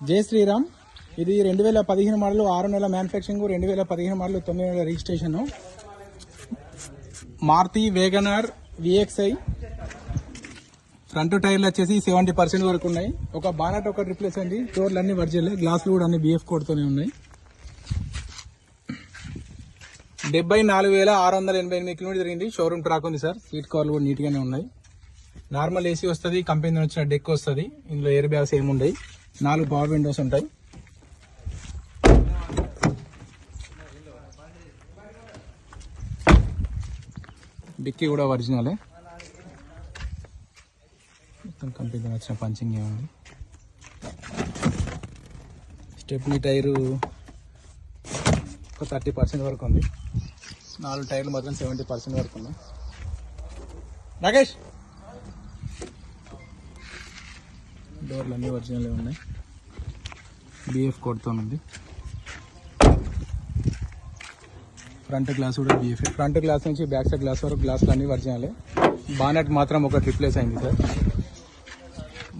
జై శ్రీరామ్. ఇది రెండు వేల పదిహేను మోడల్ ఆరు నెలల మ్యానుఫ్యాక్చరింగ్ రెండు వేల పదిహేను మోడల్ తొమ్మిది నెలల registration Maruti Wagonr VXI front టైర్లు వచ్చేసి సెవెంటీ పర్సెంట్ వరకు ఉన్నాయి. ఒక బానట్ ఒకటి రిప్లేస్ అయింది డోర్లు అన్ని వర్జిల్ గ్లాసులు కూడా అన్ని బిఎఫ్ కోడ్తోనే ఉన్నాయి. డెబ్బై నాలుగు వేల ఆరు వందల ఎనభై ఎనిమిది కిలోమీటర్ జరిగింది. షోరూమ్ ట్రాక్ ఉంది సార్. సీట్ కవర్లు కూడా నీట్గానే ఉన్నాయి. నార్మల్ ఏసీ వస్తుంది కంపెనీ నుంచి వచ్చిన డెక్ వస్తుంది. ఇందులో ఎయిర్ బ్యాగ్స్ ఏముండయి. నాలుగు పవర్ విండోస్ ఉంటాయి. డిక్కీ కూడా ఒరిజినలే. మొత్తం కంపెనీ వచ్చిన పంచింగ్ ఏముంది? స్టెప్నీ టైరు ఒక థర్టీ పర్సెంట్ వరకు ఉంది. నాలుగు టైర్లు మాత్రం సెవెంటీ పర్సెంట్ వరకు ఉన్నాయి. రాకేష్ డోర్లు అన్నీ ఒరిజినల్ ఉన్నాయి. బిఎఫ్ కోడ్తో ఉంది ఫ్రంట్ గ్లాస్ కూడా బిఎఫ్ ఫ్రంట్ గ్లాస్ నుంచి బ్యాక్ సైడ్ గ్లాస్ వరకు గ్లాసులు అన్నీ ఒరిజినలే. బానెట్ మాత్రం ఒకటి రిప్లేస్ అయింది సార్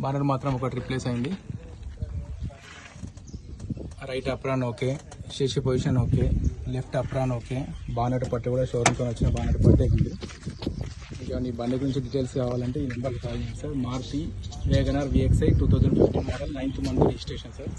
బానెట్ మాత్రం ఒకటి రిప్లేస్ అయింది. Right apron okay chassis position okay left apron okay bonnet పట్టు కూడా షోరూమ్తో వచ్చిన బానెట్ పట్టే ఉంది. కానీ బండి గురించి డీటెయిల్స్ కావాలంటే ఈ నెంబర్కి కాల్ చేయండి sir Maruti WagonR VXI two thousand fifteen model ninth month registration sir